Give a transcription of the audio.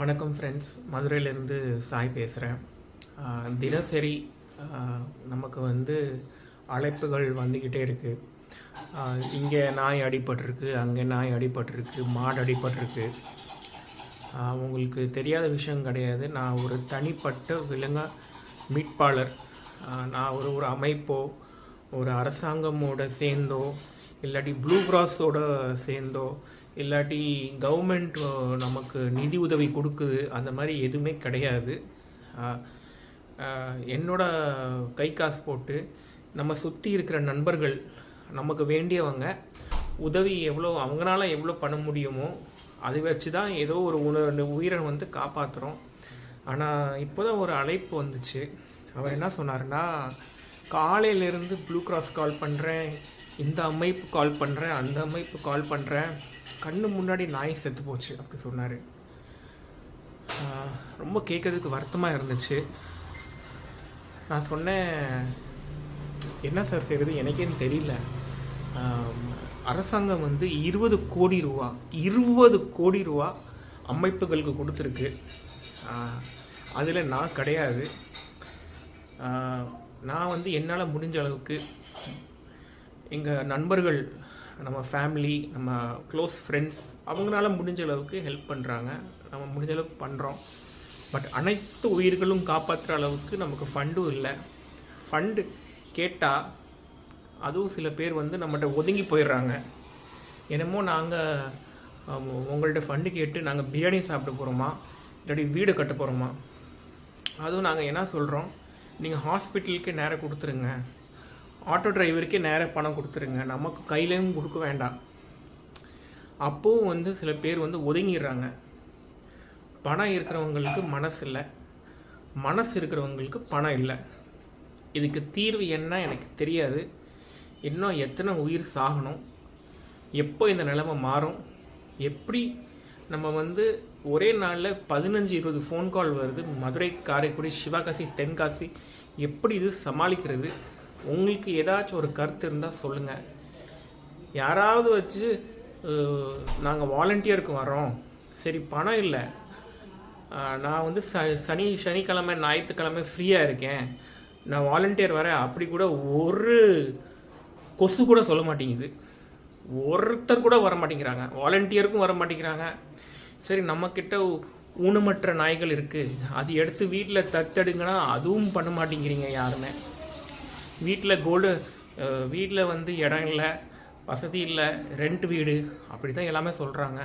வணக்கம் ஃப்ரெண்ட்ஸ் மதுரையிலேருந்து சாய் பேசுகிறேன் தினசரி நமக்கு வந்து அழைப்புகள் வந்துக்கிட்டே இருக்குது இங்கே நாய் அடிபட்டிருக்கு அங்கே நாய் அடிபட்டிருக்கு மாடு அடிபட்டிருக்கு. உங்களுக்கு தெரியாத விஷயம் கிடையாது. நான் ஒரு தனிப்பட்ட விலங்க மீட்பாளர். நான் ஒரு ஒரு அமைப்போ ஒரு அரசாங்கமோட சேர்ந்தோ இல்லாட்டி ப்ளூ கிராஸோட சேர்ந்தோ இல்லாட்டி கவர்மெண்ட் நமக்கு நிதி உதவி கொடுக்குது அந்த மாதிரி எதுவுமே கிடையாது. என்னோட கை காசு போட்டு நம்ம சுற்றி இருக்கிற நண்பர்கள் நமக்கு வேண்டியவங்க உதவி எவ்வளோ அவங்களால எவ்வளோ பண்ண முடியுமோ அதை வச்சு தான் ஏதோ ஒரு உண உயிரை வந்து காப்பாற்றுறோம் ஆனால் இப்போ தான் ஒரு அழைப்பு வந்துச்சு. அவர் என்ன சொன்னார்னா காலையிலேருந்து ப்ளூ கிராஸ் கால் பண்ணுறேன் இந்த அமைப்பு கால் பண்ணுறேன் அந்த அமைப்பு கால் பண்ணுறேன் கண்ணு முன்னாடி நாய் செத்து போச்சு அப்படி சொன்னார். ரொம்ப கேட்கறதுக்கு வருத்தமாக இருந்துச்சு. நான் சொன்னேன் என்ன சார் செய்கிறது எனக்கேன்னு தெரியல. அரசாங்கம் வந்து இருபது கோடி ரூபா இருபது கோடி ரூபா அமைப்புகளுக்கு கொடுத்துருக்கு. அதில் நான் கிடையாது. நான் வந்து என்னால் முடிஞ்ச அளவுக்கு எங்கள் நண்பர்கள் நம்ம ஃபேமிலி நம்ம க்ளோஸ் ஃப்ரெண்ட்ஸ் அவங்களால முடிஞ்ச அளவுக்கு ஹெல்ப் பண்ணுறாங்க நம்ம முடிஞ்ச அளவுக்கு பண்ணுறோம் பட் அனைத்து உயிர்களும் காப்பாற்றுற அளவுக்கு நமக்கு ஃபண்டும் இல்லை. ஃபண்டு கேட்டால் அதுவும் சில பேர் வந்து நம்மகிட்ட ஒதுங்கி போயிடுறாங்க. என்னமோ நாங்கள் உங்கள்ட்ட ஃபண்டு கேட்டு நாங்கள் பிரியாணி சாப்பிட போகிறோமா இல்லாட்டி வீடு கட்ட போகிறோமா அதுவும் நாங்கள் என்ன சொல்கிறோம் நீங்கள் ஹாஸ்பிட்டலுக்கே நேராக கொடுத்துருங்க. ஆட்டோ டிரைவருக்கே நேராக பணம் கொடுத்துருங்க. நமக்கு கையிலையும் கொடுக்க வேண்டாம். அப்போவும் வந்து சில பேர் வந்து ஒதுங்கிடுறாங்க. பணம் இருக்கிறவங்களுக்கு மனசு இல்லை. மனசு இருக்கிறவங்களுக்கு பணம் இல்லை. இதுக்கு தீர்வு என்ன எனக்கு தெரியாது. இன்னும் எத்தனை உயிர் சாகணும்? எப்போ இந்த நிலைமை மாறும்? எப்படி நம்ம வந்து ஒரே நாளில் பதினஞ்சு இருபது ஃபோன் கால் வருது? மதுரை காரைக்குடி சிவகாசி தென்காசி. எப்படி இது சமாளிக்கிறது? உங்களுக்கு ஏதாச்சும் ஒரு கருத்து இருந்தால் சொல்லுங்கள் யாராவது வச்சு நாங்கள் வாலண்டியருக்கு வரோம் சரி பணம் இல்லை. நான் வந்து ச சனி சனிக்கிழமை ஞாயிற்றுக்கிழமை ஃப்ரீயாக இருக்கேன். நான் வாலண்டியர் வரேன். அப்படி கூட ஒரு கொசு கூட சொல்ல மாட்டேங்குது. ஒருத்தர் கூட வர மாட்டேங்கிறாங்க. வாலண்டியருக்கும் வர மாட்டேங்கிறாங்க. சரி நம்மக்கிட்ட ஊனமற்ற நாய்கள் இருக்குது அது எடுத்து வீட்டில் தத்தெடுங்கன்னா அதுவும் பண்ண மாட்டேங்கிறீங்க யாருமே. வீட்டில் கோல்டு வீட்டில் வந்து இடம் இல்லை வசதி இல்லை ரெண்ட் வீடு அப்படி தான் எல்லாமே சொல்கிறாங்க